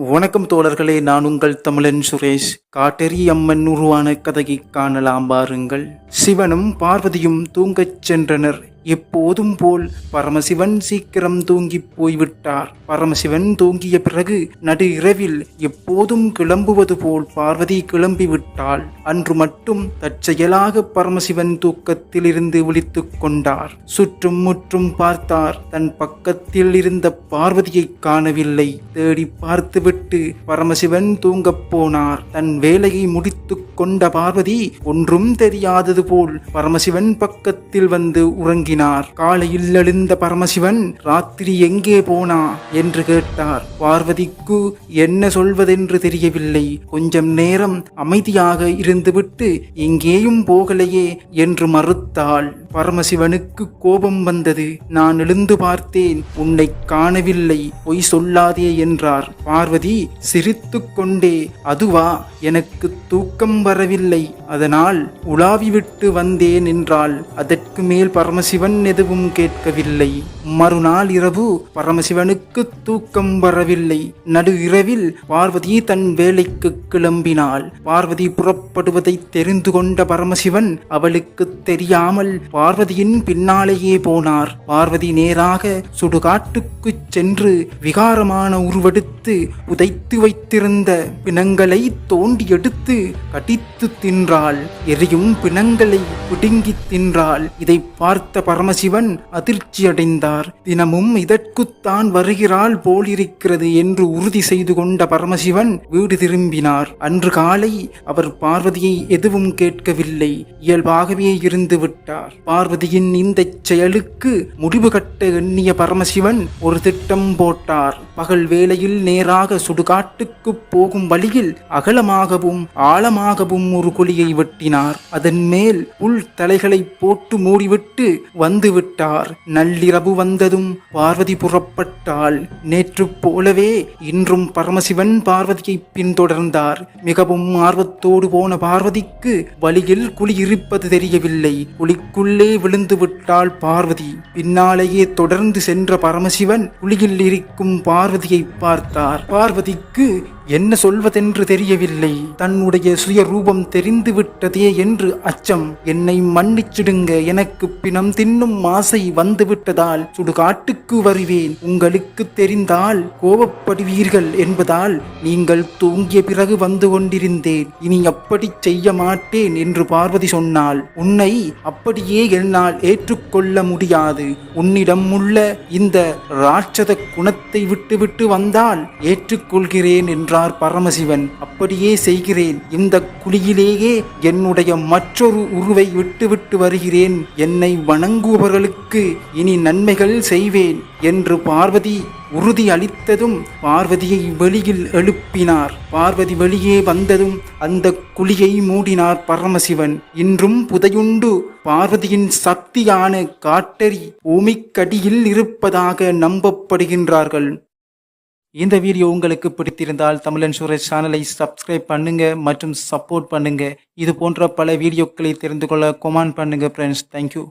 வணக்கம் தோழர்களே நான் உங்கள் தமிழன் சுரேஷ். காட்டெறி அம்மன் உருவான கதையை காணலாம் பாருங்கள். சிவனும் பார்வதியும் தூங்கச் சென்றனர். எப்போதும் போல் பரமசிவன் சீக்கிரம் தூங்கி போய்விட்டார். பரமசிவன் தூங்கிய பிறகு நடு இரவில் எப்போதும் கிளம்புவது போல் பார்வதி கிளம்பிவிட்டாள். அன்று மட்டும் தற்செயலாக பரமசிவன் தூக்கத்தில் இருந்து விழித்துக் கொண்டார். சுற்றும் முற்றும் பார்த்தார். தன் பக்கத்தில் இருந்த பார்வதியை காணவில்லை. தேடி பார்த்துவிட்டு பரமசிவன் தூங்கப் போனார். தன் வேலையை முடித்துக் கொண்ட பார்வதி ஒன்றும் தெரியாதது போல் பரமசிவன் பக்கத்தில் வந்து உறங்கினார் காலையில் எழுந்த பரமசிவன் ராத்திரி எங்கே போனா? என்று கேட்டார். பார்வதிக்கு என்ன சொல்வதென்று தெரியவில்லை. கொஞ்சம் நேரம் அமைதியாக இருந்துவிட்டு எங்கேயும் போகலையே என்று மறுத்தாள். பரமசிவனுக்கு கோபம் வந்தது. நான் எழுந்து பார்த்தேன். உன்னை காணவில்லை. பொய் சொல்லாதே என்றார். பார்வதி சிரித்து கொண்டே. அதுவா எனக்கு தூக்கம் வரவில்லை. அதனால் உலாவிவிட்டு வந்தேன் என்றால் அதற்கு மேல் பரமசிவன் எதுவும் கேட்கவில்லை. மறுநாள் இரவு பரமசிவனுக்கு தூக்கம் வரவில்லை. நடு இரவில் பார்வதி தன் வேலைக்கு கிளம்பினாள். பார்வதி புறப்படுவதை தெரிந்து கொண்ட பரமசிவன் அவளுக்கு தெரியாமல் பார்வதியின் பின்னாலேயே போனார். பார்வதி நேராக சுடுகாட்டுக்கு சென்று விகாரமான உருவெடுத்து புதைத்து வைத்திருந்த பிணங்களை தோண்டி எடுத்து கடித்து தின்றாள். எரியும் பிணங்களை பிடுங்கி தின்றாள். இதை பார்த்த பரமசிவன் அதிர்ச்சியடைந்தார் தினமும் இதற்குத்தான் வருகிறாள் போலிருக்கிறது என்று உறுதி செய்து கொண்ட பரமசிவன் வீடு திரும்பினார். அன்று காலை அவர் பார்வதியை எதுவும் கேட்கவில்லை. இயல்பாகவே இருந்து விட்டார். பார்வதியின் இந்த செயலுக்கு முடிவு கட்ட எண்ணிய பரமசிவன் ஒரு திட்டம் போட்டார். பகல் வேளையில் நேராக சுடுகாட்டுக்கு போகும் வழியில் அகலமாகவும் ஆழமாகவும் ஒரு குழியை வெட்டினார். அதன் மேல் உள் தலைகளை போட்டு மூடிவிட்டு வந்துவிட்டார் நள்ளிரவு வந்ததும் பார்வதி புறப்பட்டாள். நேற்று போலவே இன்றும் பரமசிவன் பார்வதியை பின்தொடர்ந்தார். மிகவும் ஆர்வத்தோடு போன பார்வதிக்கு வழியில் குழி இருப்பது தெரியவில்லை. குழிக்குள் விழுந்து விட்டாள் பார்வதி. பின்னாலேயே தொடர்ந்து சென்ற பரமசிவன் குழியில் இருக்கும் பார்வதியை பார்த்தார். பார்வதிக்கு என்ன சொல்வதென்று தெரியவில்லை. தன்னுடைய சுய ரூபம் தெரிந்து விட்டதே என்று அச்சம். என்னை மன்னிச்சிடுங்க எனக்கு பிணம் தின்னும் ஆசை வந்துவிட்டதால் சுடுகாட்டுக்கு வருவேன். உங்களுக்கு தெரிந்தால் கோபப்படுவீர்கள் என்பதால் நீங்கள் தூங்கிய பிறகு வந்து கொண்டிருந்தேன். இனி அப்படி செய்ய மாட்டேன் என்று பார்வதி சொன்னாள். உன்னை அப்படியே என்னால் ஏற்றுக்கொள்ள முடியாது. உன்னிடம் உள்ள இந்த ராட்சத குணத்தை விட்டுவிட்டு வந்தால் ஏற்றுக்கொள்கிறேன் என்றார் பரமசிவன் அப்படியே செய்கிறேன். இந்த குழியிலேயே என்னுடைய மற்றொரு உருவை விட்டுவிட்டு வருகிறேன். என்னை வணங்குபவர்களுக்கு இனி நன்மைகள் செய்வேன் என்று பார்வதி உறுதி அளித்ததும் பார்வதியை வெளியில் எழுப்பினார். பார்வதி வெளியே வந்ததும் அந்த குழியை மூடினார் பரமசிவன். இன்றும் புதையுண்டு. பார்வதியின் சக்தியான காட்டறி பூமிக்கடியில் இருப்பதாக நம்பப்படுகின்றார்கள். இந்த வீடியோ உங்களுக்கு பிடித்திருந்தால் தமிழன் சுரேஷ் சேனலை சப்ஸ்கிரைப் பண்ணுங்க மற்றும் சப்போர்ட் பண்ணுங்க. இது போன்ற பல வீடியோக்களை தெரிந்து கொள்ள கொமான் பண்ணுங்க ஃப்ரெண்ட்ஸ் தேங்க்யூ